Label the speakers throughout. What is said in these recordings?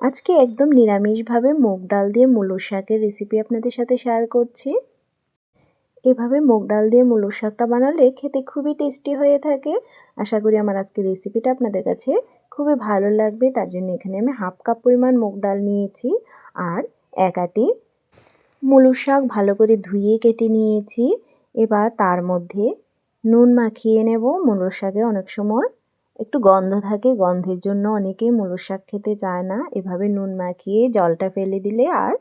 Speaker 1: আজকে একদম নিরামিষভাবে মুগ ডাল দিয়ে মূলো শাকের রেসিপি আপনাদের সাথে শেয়ার করছি। এভাবে মুগ ডাল দিয়ে মূলো শাকটা বানালে খেতে খুবই টেস্টি হয়ে থাকে। আশা করি আমার আজকের রেসিপিটা আপনাদের কাছে খুবই ভালো লাগবে, তার জন্য এখানে আমি হাফ কাপ পরিমাণ মুগ ডাল নিয়েছি আর এক আটি মূলো শাক ভালো করে ধুয়ে কেটে নিয়েছি। এবার তার মধ্যে নুন মাখিয়ে নেব, মূলো শাকে অনেক সময় একটু গন্ধ থাকে, গন্ধের জন্য অনেকেই মূলো শাক খেতে চায় না। এভাবে নুন মাখিয়ে জলটা ফেলে দিলে আর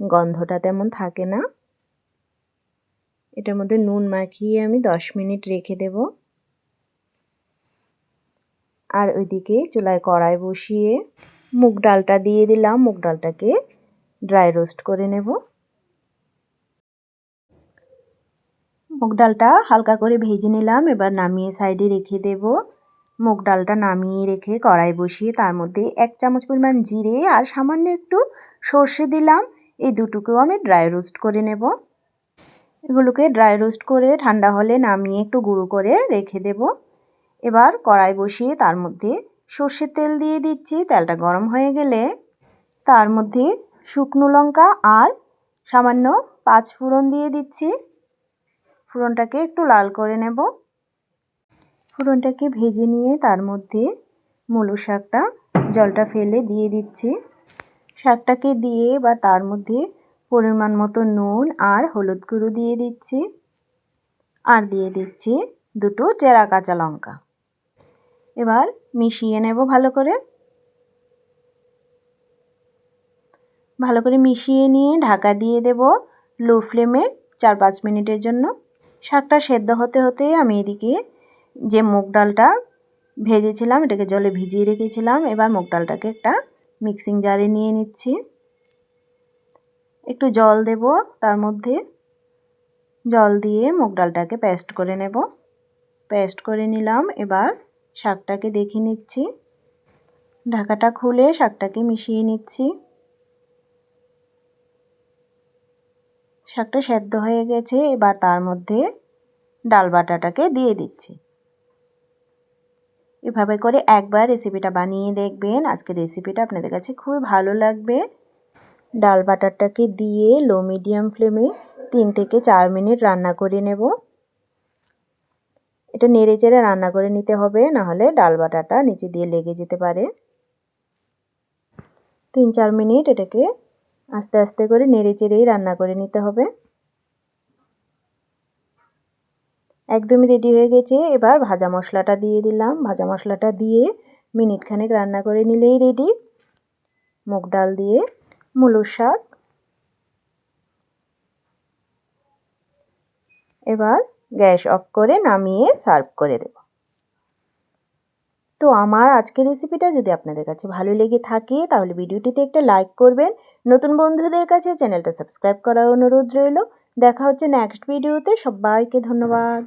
Speaker 1: গন্ধটা তেমন থাকে না। এটার মধ্যে নুন মাখিয়ে আমি দশ মিনিট রেখে দেব। আর ওইদিকে চুলায় কড়াই বসিয়ে মুগ ডালটা দিয়ে দিলাম। মুগ ডালটাকে ড্রাই রোস্ট করে নেব। মুগ ডালটা হালকা করে ভেজে নিলাম। এবার নামিয়ে সাইডে রেখে দেবো। মুগ ডালটা নামিয়ে রেখে কড়াই বসিয়ে তার মধ্যে এক চামচ পরিমাণ জিরে আর সামান্য একটু সর্ষে দিলাম। এই দুটোকেও আমি ড্রাই রোস্ট করে নেব। এগুলোকে ড্রাই রোস্ট করে ঠান্ডা হলে নামিয়ে একটু গুঁড়ো করে রেখে দেব। এবার কড়াই বসিয়ে তার মধ্যে সর্ষের তেল দিয়ে দিচ্ছি। তেলটা গরম হয়ে গেলে তার মধ্যে শুকনো লঙ্কা আর সামান্য পাঁচ ফোড়ন দিয়ে দিচ্ছি। ফোড়নটাকে একটু লাল করে নেব। ফোড়নটাকে ভেজে নিয়ে তার মধ্যে মূলো শাকটা, জলটা ফেলে দিয়ে দিচ্ছি। শাকটাকে দিয়ে বা তার মধ্যে পরিমাণ মতো নুন আর হলুদ গুঁড়ো দিয়ে দিচ্ছি। আর দিয়ে দিচ্ছি দুটো চেরা কাঁচা লঙ্কা। এবার মিশিয়ে নেব ভালো করে। ভালো করে মিশিয়ে নিয়ে ঢাকা দিয়ে দেব লো ফ্লেমে চার পাঁচ মিনিটের জন্য। শাকটা সেদ্ধ হতে হতে আমি এদিকে যে মুগ ডালটা ভেজেছিলাম, এটাকে জলে ভিজিয়ে রেখেছিলাম, এবার মুগ ডালটাকে একটা মিক্সিং জারে নিয়ে নিচ্ছি। একটু জল দেব, তার মধ্যে জল দিয়ে মুগ ডালটাকে পেস্ট করে নেব। পেস্ট করে নিলাম, এবার শাকটাকে দেখে নিচ্ছি। ঢাকাটা খুলে শাকটাকে মিশিয়ে নিচ্ছি। শাকটা সেদ্ধ হয়ে গেছে, এবার তার মধ্যে ডাল বাটাটাকে দিয়ে দিচ্ছি। এভাবে করে একবার রেসিপিটা বানিয়ে দেখবেন। আজকের রেসিপিটা আপনাদের কাছে খুবই ভালো লাগবে। ডাল বাটারটাকে দিয়ে লো মিডিয়াম ফ্লেমে তিন থেকে চার মিনিট রান্না করে নেব। এটা নেড়ে চেড়ে রান্না করে নিতে হবে নাহলে ডাল বাটাটা নিচে দিয়ে লেগে যেতে পারে। তিন চার মিনিট এটাকে আস্তে আস্তে করে নেড়ে চেড়েই রান্না করে নিতে হবে। একদমই রেডি হয়ে গেছে। এবার ভাজা মশলাটা দিয়ে দিলাম। ভাজা মশলাটা দিয়ে মিনিটখানেক রান্না করে নিলেই রেডি মুগ ডাল দিয়ে মূলো শাক। এবার গ্যাস অফ করে নামিয়ে সার্ভ করে দেব। তো আমার আজকের রেসিপিটা যদি আপনাদের কাছে ভালো লেগে থাকে, তাহলে ভিডিওটিতে একটা লাইক করবেন। নতুন বন্ধুদের কাছে চ্যানেলটা সাবস্ক্রাইব করার অনুরোধ রইল। দেখা হচ্ছে নেক্সট ভিডিওতে সবাইকে ধন্যবাদ।